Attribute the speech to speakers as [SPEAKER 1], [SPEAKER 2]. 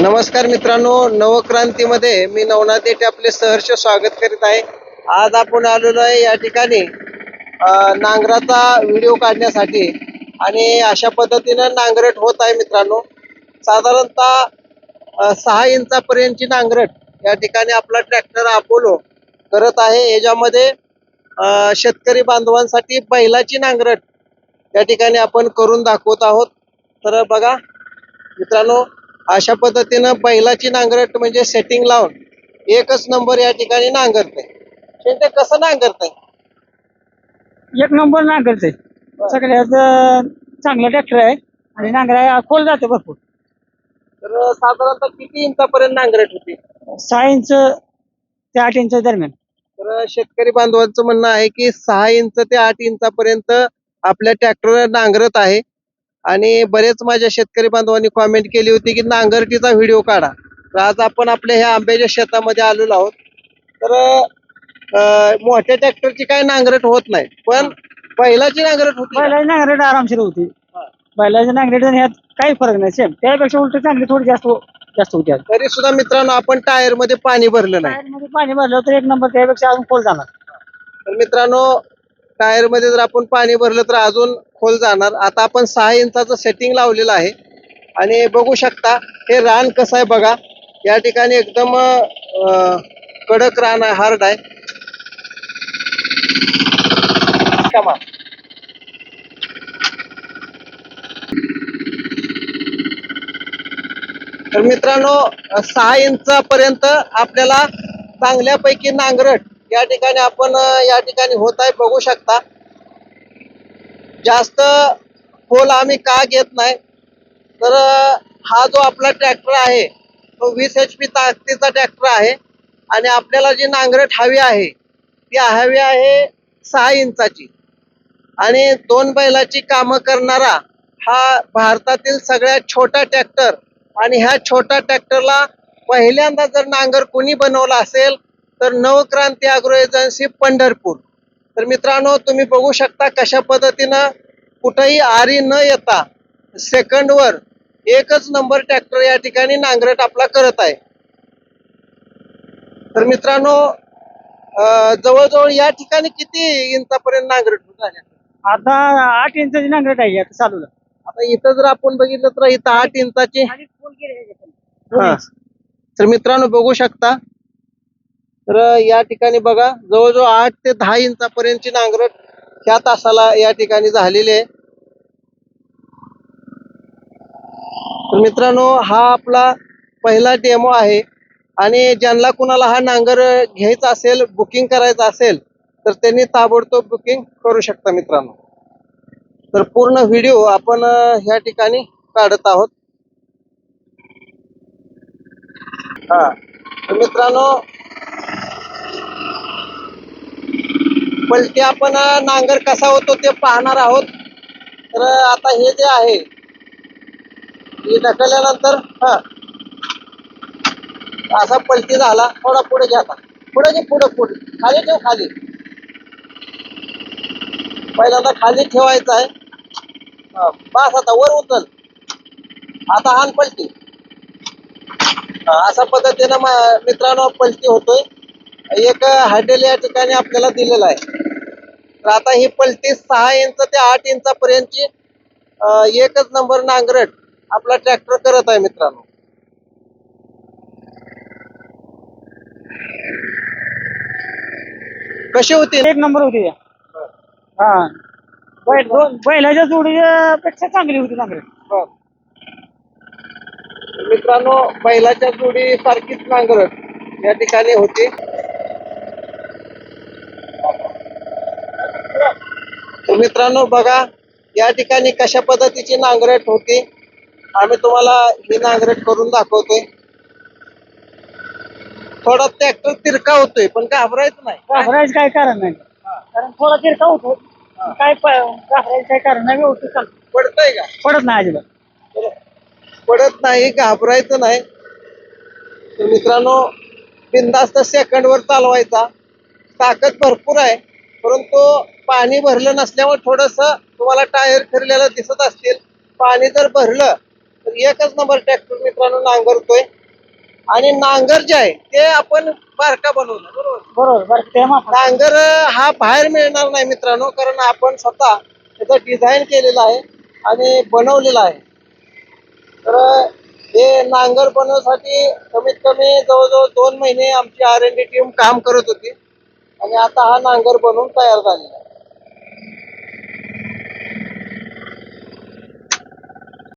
[SPEAKER 1] नमस्कार मित्रांनो नवक्रांतीमध्ये मी नवनाथ देठे आपले सहर्ष स्वागत करीत आहे. आज आपण आलेलो आहे या ठिकाणी नांगराचा व्हिडिओ काढण्यासाठी. आणि अशा पद्धतीनं नांगरट होत आहे मित्रांनो. साधारणतः सहा इंचापर्यंतची नांगरट या ठिकाणी आपला ट्रॅक्टर अपोलो करत आहे. याच्यामध्ये शेतकरी बांधवांसाठी बैलाची नांगरट या ठिकाणी आपण करून दाखवत आहोत. तर बघा मित्रांनो अशा पद्धतीनं बैलाची नांगरट म्हणजे सेटिंग लावून एकच नंबर या ठिकाणी नांगरते. शेंटे कसं नांगरतंय?
[SPEAKER 2] एक नंबर नांगरते. सगळ्यात अं, चांगलं ट्रॅक्टर आहे आणि नांगरा खोल जाते भरपूर.
[SPEAKER 1] तर साधारणतः किती इंचापर्यंत नांगरट होती?
[SPEAKER 2] सहा इंच ते आठ इंच दरम्यान.
[SPEAKER 1] तर शेतकरी बांधवांचं म्हणणं आहे की सहा इंच ते आठ इंचापर्यंत आपल्या ट्रॅक्टर नांगरत आहे. आणि बरेच माझ्या शेतकरी बांधवांनी कॉमेंट केली होती की नांगरटीचा व्हिडिओ काढा. तर आज आपण आपल्या ह्या आंब्याच्या शेतामध्ये आलेलो आहोत. तर मोठ्या ट्रॅक्टरची काय नांगरट होत नाही पण बैलाची नांगरट होती का?
[SPEAKER 2] बैलाची नांगरेट आरामशीर होती. बैलाच्या नांगरेट आणि ह्यात काही फरक नाही सेम त्यापेक्षा उलट चांगली थोडी जास्त जास्त होती आज.
[SPEAKER 1] तरी सुद्धा मित्रांनो आपण टायरमध्ये पाणी भरलं नाही.
[SPEAKER 2] टायरमध्ये पाणी भरलं तर एक नंबर त्यापेक्षा अजून खोल जाणार.
[SPEAKER 1] तर मित्रांनो टायरमध्ये जर आपण पाणी भरलं तर अजून खोल जाणार. आता आपण सहा इंचाचं सेटिंग लावलेलं आहे. आणि बघू शकता हे रान कसं आहे बघा. या ठिकाणी एकदम कडक रान आहे हार्ड आहे. कमा. तर मित्रांनो सहा इंचापर्यंत आपल्याला चांगल्यापैकी नांगरट या ठिकाणी आपण या ठिकाणी होत आहे. बघू शकता जास्त खोल आम्ही का घेत नाही. तर हा जो आपला ट्रॅक्टर आहे तो वीस एच पी ताकदीचा ट्रॅक्टर आहे आणि आपल्याला जी नांगरट हवी आहे ती हवी आहे सहा इंचाची. आणि दोन बैलाची कामं करणारा हा भारतातील सगळ्यात छोटा ट्रॅक्टर आणि ह्या छोट्या ट्रॅक्टरला पहिल्यांदा जर नांगर कोणी बनवला असेल तर नवक्रांती अॅग्रो एजन्सी पंढरपूर. तर मित्रांनो तुम्ही बघू शकता कशा पद्धतीनं कुठंही आरी न येता सेकंडवर एकच नंबर ट्रॅक्टर या ठिकाणी नांगरट आपला करत आहे. तर मित्रांनो जवळजवळ या ठिकाणी किती इंचापर्यंत नांगरट होत आहे
[SPEAKER 2] आता आठ इंचाची नांगरेट आहे आता चालूला.
[SPEAKER 1] आता इथं जर आपण बघितलं तर इथं आठ इंचाची हा. तर मित्रांनो बघू शकता तर या ठिकाणी बघा जवळजवळ आठ ते दहा इंचापर्यंतची नांगरट ह्या तासाला या ठिकाणी झालेली आहे. तर मित्रांनो हा आपला पहिला डेमो आहे आणि ज्यांना कुणाला हा नांगर घ्यायचा असेल बुकिंग करायचं असेल तर त्यांनी ताबडतोब बुकिंग करू शकता मित्रांनो. तर पूर्ण व्हिडिओ आपण ह्या ठिकाणी काढत आहोत. हा. तर मित्रांनो पलटी आपण नांगर कसा होतो ते पाहणार आहोत. तर आता हे जे आहे हे ढकलल्यानंतर हा. असा पलटी झाला. थोडा पुढे घ्या पुढे घे पुढे पुढे. खाली ठेव खाली. पहिल्यांदा खाली ठेवायचं आहे. बास आता वर उचल. आता हान पलटी. अशा पद्धतीनं मित्रांनो पलटी होतोय. एक हँडल या ठिकाणी आपल्याला दिलेला आहे. तर आता ही पलटी सहा इंच ते आठ इंचापर्यंतची एकच नंबर नांगरट आपला ट्रॅक्टर करत आहे मित्रांनो. कशी होती?
[SPEAKER 2] एक नंबर होती. हा. बैल दोन बैलाच्या जोडीच्या पेक्षा चांगली होती नांगरेट.
[SPEAKER 1] मित्रांनो बैलाच्या जोडी सारखीच नांगरट या ठिकाणी होती. तर मित्रांनो बघा या ठिकाणी कशा पद्धतीची नांगरट होती आम्ही तुम्हाला ही नांगरट करून दाखवतोय. थोडा ट्रॅक्टर तिरका होतोय पण घाबरायचं नाही.
[SPEAKER 2] घाबरायचं काय कारण नाही. कारण थोडा तिरका होतो काय घाबरायचं काय कारण नाही व्यवस्थित चालतो.
[SPEAKER 1] पडतंय का?
[SPEAKER 2] पडत नाही अजिबात.
[SPEAKER 1] पडत नाही घाबरायचं नाही. तर मित्रांनो बिंदास्त सेकंडवर चालवायचा. ताकद भरपूर आहे. परंतु पाणी भरलं नसल्यामुळे थोडस तुम्हाला टायर फिरलेलं दिसत असतील. पाणी जर भरलं तर एकच नंबर ट्रॅक्टर मित्रांनो नांगरतोय आणि नांगर जे आहे ते आपण बारका बनवलं बरोबर?
[SPEAKER 2] बरोबर
[SPEAKER 1] नांगर हा बाहेर मिळणार नाही मित्रांनो कारण आपण स्वतः त्याचं डिझाईन केलेलं आहे आणि बनवलेलं आहे. तर हे नांगर बनवण्यासाठी कमीत कमी जवळजवळ दोन महिने आमची आर एन डी टीम काम करत होती. आणि आता हा नांगर बनवून तयार झालेला आहे.